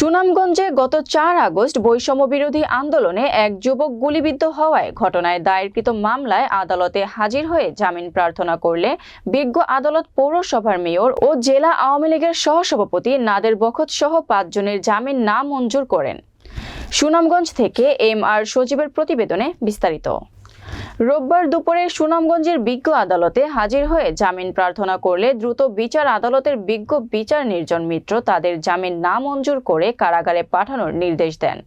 সুনামগঞ্জে গত চার আগস্ট বৈষম্য বিরোধী আন্দোলনে এক যুবক গুলিবিদ্ধ হওয়ায় ঘটনায় দায়েরকৃত মামলায় আদালতে হাজির হয়ে জামিন প্রার্থনা করলে বিজ্ঞ আদালত পৌরসভার মেয়র ও জেলা আওয়ামী লীগের সহসভাপতি নাদের বখত সহ পাঁচজনের জামিন না মঞ্জুর করেন। সুনামগঞ্জ থেকে এম আর সচিবের প্রতিবেদনে বিস্তারিত। রোববার দুপুরে সুনামগঞ্জের বিজ্ঞ আদালতে হাজির হয়ে জামিন প্রার্থনা করলে দ্রুত বিচার আদালতের বিজ্ঞ বিচার নির্জন মিত্র তাদের জামিন না মঞ্জুর করে কারাগারে পাঠানোর নির্দেশ দেন।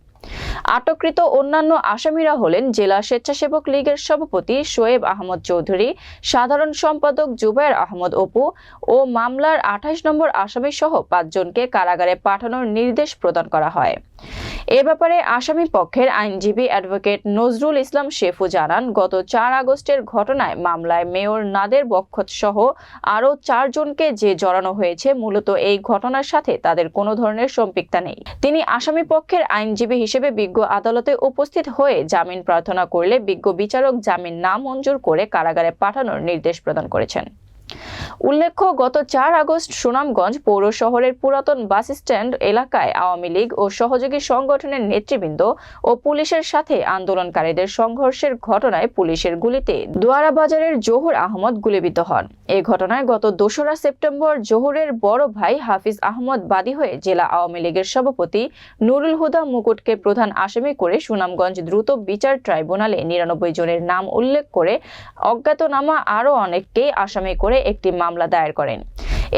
আটককৃত অন্যান্য আসামিরা হলেন জেলা স্বেচ্ছাসেবক লীগের সভাপতি শোয়েব আহমদ চৌধুরী, সাধারণ সম্পাদক জুবায়ের আহমদ অপু ও মামলার আঠাশ নম্বর আসামি সহ পাঁচজনকে কারাগারে পাঠানোর নির্দেশ প্রদান করা হয়। এ ব্যাপারে আসামি পক্ষের আইনজীবী অ্যাডভোকেট নজরুল ইসলাম শেফু জানান, গত চার আগস্টের ঘটনায় মামলায় মেয়র নাদের বক্ষত সহ আরও চারজনকে যে জড়ানো হয়েছে, মূলত এই ঘটনার সাথে তাদের কোনো ধরনের সম্পৃক্তা নেই। তিনি আসামি পক্ষের আইনজীবী হিসেবে বিজ্ঞ আদালতে উপস্থিত হয়ে জামিন প্রার্থনা করলে বিজ্ঞ বিচারক জামিন না মঞ্জুর করে কারাগারে পাঠানোর নির্দেশ প্রদান করেছেন। উল্লেখ্য, গত চার আগস্ট সুনামগঞ্জ পৌর শহরের পুরাতন বাস স্ট্যান্ড এলাকায় আওয়ামী লীগ ও সহযোগী সংগঠনের নেতৃবৃন্দ ও পুলিশের সাথে আন্দোলনকারীদের সংঘর্ষের ঘটনায় পুলিশের গুলিতে দোয়ারাবাজারের বাজারের জহুর আহমদ গুলিবিদ্ধ হন। এই ঘটনায় গত দোসরা সেপ্টেম্বর জহুরের বড় ভাই হাফিজ আহমদ বাদী হয়ে জেলা আওয়ামী লীগের সভাপতি নুরুল হুদা মুকুটকে প্রধান আসামি করে সুনামগঞ্জ দ্রুত বিচার ট্রাইব্যুনালে নিরানব্বই জনের নাম উল্লেখ করে অজ্ঞাতনামা আরও অনেককে আসামি করে একটি মামলা দায়ের করেন।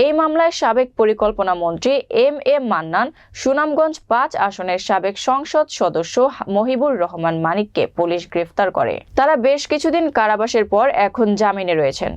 এই মামলায় সাবেক পরিকল্পনা মন্ত্রী এম এ মান্নান, সুনামগঞ্জ পাঁচ আসনের সাবেক সংসদ সদস্য মহিবুর রহমান মানিককে পুলিশ গ্রেফতার করে। তারা বেশ কিছুদিন কারাবাসের পর এখন জামিনে রয়েছেন।